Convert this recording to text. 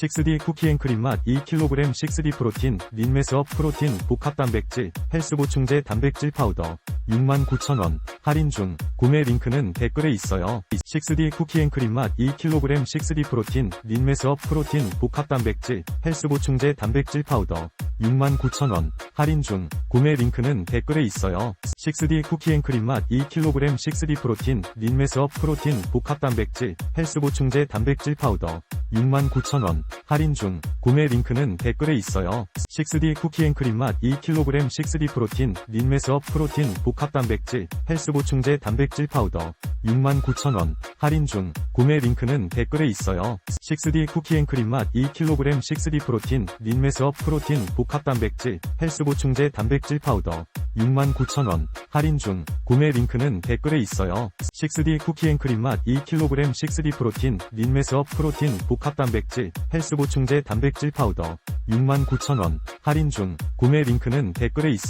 6D 쿠키앤크림 맛 2kg 6D 프로틴, 린메스업 프로틴, 복합 단백질, 헬스 보충제 단백질 파우더. 69,000원. 할인 중. 구매 링크는 댓글에 있어요. 6D 쿠키앤크림 맛 2kg 6D 프로틴, 린메스업 프로틴, 복합 단백질, 헬스 보충제 단백질 파우더. 69,000원. 할인 중. 구매 링크는 댓글에 있어요. 6D 쿠키앤크림 맛 2kg 6D 프로틴, 린메스업 프로틴, 복합 단백질, 헬스 보충제 단백질 파우더. 69,000원. 할인 중. 구매 링크는 댓글에 있어요. 6D 쿠키앤크림 맛 2kg 6D 프로틴, 린메스업 프로틴, 복합 단백질, 헬스 보충제 단백질 파우더. 69,000원. 할인 중. 구매 링크는 댓글에 있어요. 6D 쿠키앤크림 맛 2kg 6D 프로틴, 린메스업 프로틴, 복합 단백질, 헬스 보충제 단백질 파우더. 69,000원. 할인 중. 구매 링크는 댓글에 있어요. 6D 쿠키앤크림 맛 2kg 6D 프로틴, 린메스업 프로틴, 복합 단백질, 헬스 보충제 단백질 파우더. 69,000원. 할인 중. 구매 링크는 댓글에 있어요.